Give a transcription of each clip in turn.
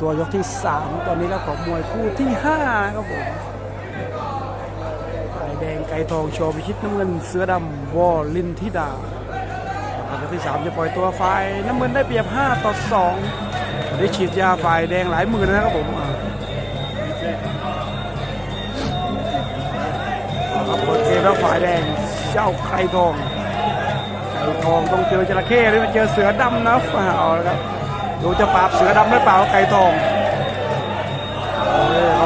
ตัวยกที่ 3 ตอนนี้แล้วของมวยคู่ที่5ครับผมไก่แดงไก่ทองโชว์พิชิตน้ำเงินเสือดำวอลินทิดาตอนที่3จะปล่อยตัวฝ่ายน้ำเงินได้เปรียบ 5 ต่อ2ได้ฉีดยาฝ่ายแดงหลายหมื่นนะครับผมครับเปิดเกมแล้วฝ่ายแดงเจ้าไก่ทองไก่ทองต้องเจอจระเข้หรือไปเจอเสือดำนะเอาละครับ ดูจะปราบเสือดำหรือเปล่าไก่ทองเออเอ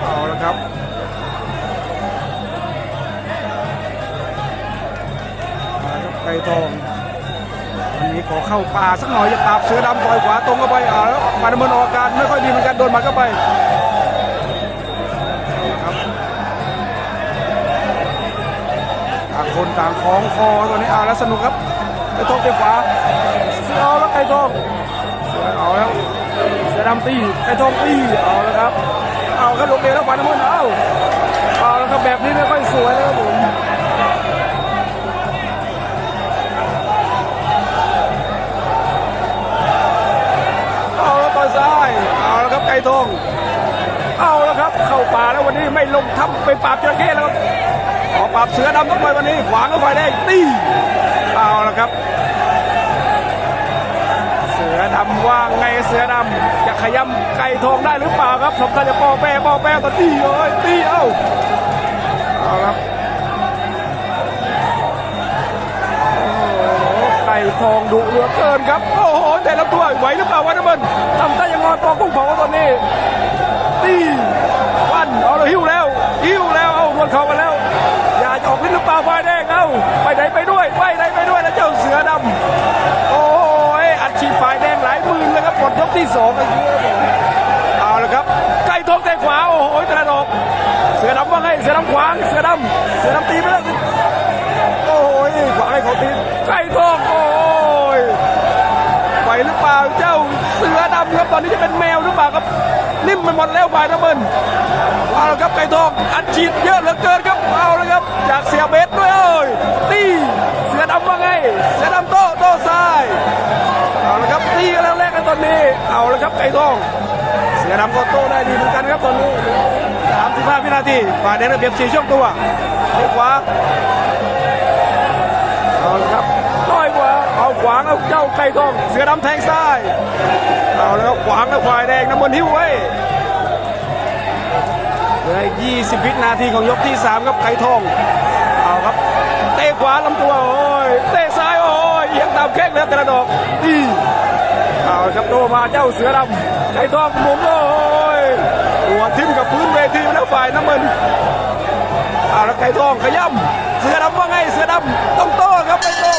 เอาละครับเอาละครับไก่ทองวันนี้ขอเข้าป่าสักหน่อยจะปราบเสือดำปล่อยขวาตรงเข้าไปเอาแล้วมาดำเนินออกอาการไม่ค่อยดีเหมือนกันโดนหมัดเข้าไปครับต่างคนต่างคล้องคอตอนนี้เอาแล้วสนุกครับ ไก่ทองเตะขวาเสือเอาแล้วไก่ทองเสือเอาแล้วเสือดำตีไก่ทองตีเอาแล้วครับเอาครับลงเดียวแล้วฝันน้ำมันเอาเอาแล้วครับแบบนี้ไม่ค่อยสวยเลยครับผมเอาแล้วต่อยซ้ายเอาแล้วครับไก่ทองเอาแล้วครับ เข้าป่าแล้ววันนี้ไม่ลงทับไปปราบจระเข้แล้วครับออกปราบเสือดำต้องไปวันนี้ขวางก็ไฟแดงตี เอาละครับ เสือดำว่างไงเสือดำจะขยำไก่ทองได้หรือเปล่าครับสมการจะปอแปรปอแปรตอนตีเอ้ยตีเอ้าเอาครับไก่ทองดุเหลือเกินครับ โอ้โหแต่ละตัวไหวหรือเปล่าวะน้ำมันทำได้ยังงอนปอกุ้งเผาตอนนี้ตี เสือดำตีไปแล้วโอ้ยขวางให้เขาตีไก่ทองโอ้ยไหวหรือเปล่าเจ้าเสือดำครับตอนนี้จะเป็นแมวหรือเปล่าครับนิ่มไปหมดแล้วฝ่ายน้ำเงินเอาละครับไก่ทองอัดฉีดเยอะเหลือเกินครับเอาละครับจากเสียเบสด้วยเอ้ยตีเสือดำว่าไงเสือดำโตโต้ซ้ายเอาละครับตีกันแล้วแรกกันตอนนี้ เอาละครับไก่ทองเสือดำก็โตได้ดีเหมือนกันครับตอนนี้35วินาทีฝ่ายแดงได้เปรียบสี่ช่วงตัว เลี้ยวขวาเอาละครับน้อยกว่าเอาขวางเอาเจ้าไก่ทองเสือดำแทงซ้ายเอาแล้วขวางแล้วฝ่ายแดงน้ำมันหิ้วไว้เหลือ20 วินาทีของยกที่ 3 ครับไก่ทองเอาครับเตะขวาลำตัวโอ้ยเตะซ้ายโอ้ยเอียงตามแข้งแล้วแต่ละดอกดีเอาครับโตมาเจ้าเสือดำไก่ทองหมุนโอ้ยหัวทิ่มกับพื้นเวทีแล้วฝ่ายน้ำมัน อาแล้วไก่ทองขย่ำเสือดำว่าไงเสือดำต้องโต้ครับไม่โต้